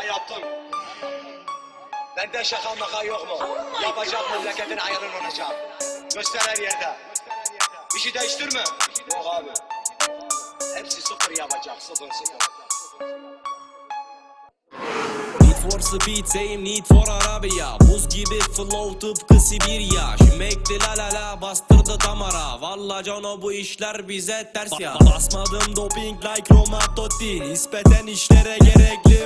Ha yaptın. Benden şaka maka yok mu? Oh Yapacak God. memleketin ayarını olacak. Göster her yerde. Bir şey değiştirme. Yok abi. Hepsi sıfır yapacak. Sıfır sıfır. Need for speed same need for Arabia Buz gibi flow tıpkı Sibirya Şimekli la la la bastırdı damara Valla cano bu işler bize ters ya Basmadım doping like Roma Totti Nispeten işlere gerekli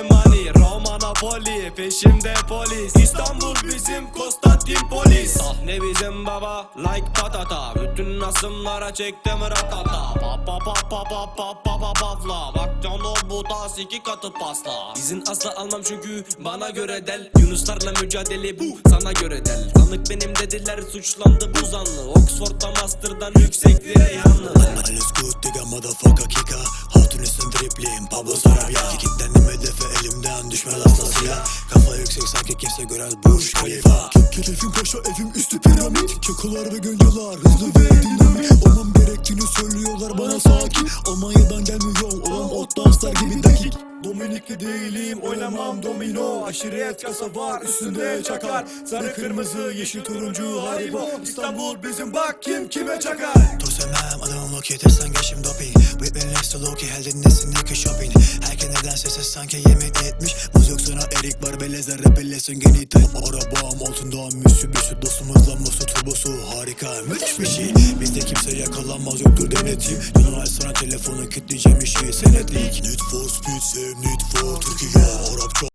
Napoli peşimde polis. İstanbul bizim Konstantinpolis Sahne bizim baba like patata. Bütün asımlara çektim ratata. Pa pa pa pa pa pa pa pa pafla Bak cano bu tas iki katı pasla İzin asla almam çünkü bana göre del. Yunuslarla mücadele bu sana göre del. Tanık benim dediler suçlandı bu zanlı. Oxford'da master'dan yükseklere yanlı. Alles gut digga motherfucker kicker Hatun isim dribbling Pablo Sarabia. Kilitlendim hedefe silah Kafa yüksek sanki kimse görmez Burj Khalifa. Kedefim paşa evim üstü piramit. Kekolar ve gönceler hızlı ve dinamik Olmam gerektiğini söylüyorlar bana sakin. Almanya'dan gelmiyor olan ot danslar gibi dakik. Dominikli değilim oynamam domino. Aşiret kasa var üstünde çakar. Sarı kırmızı yeşil turuncu haribo. İstanbul bizim bak kim kime çakar Tosemem adamım okey tersten geçim doping. And next to Loki helde nesindeki shopping. Herkes neden sessiz sanki yemin etmiş Muz yok sana erik var belezler rebellesin genital Arabam altında Mitsubishi dostumuzla Musu turbosu. Harika müthiş bir şey. Bizde kimse yakalanmaz yoktur denetim. Canavar sana telefonu kilitleyeceğim işi senetlik. Need for speed save need for Türkiye. Arapça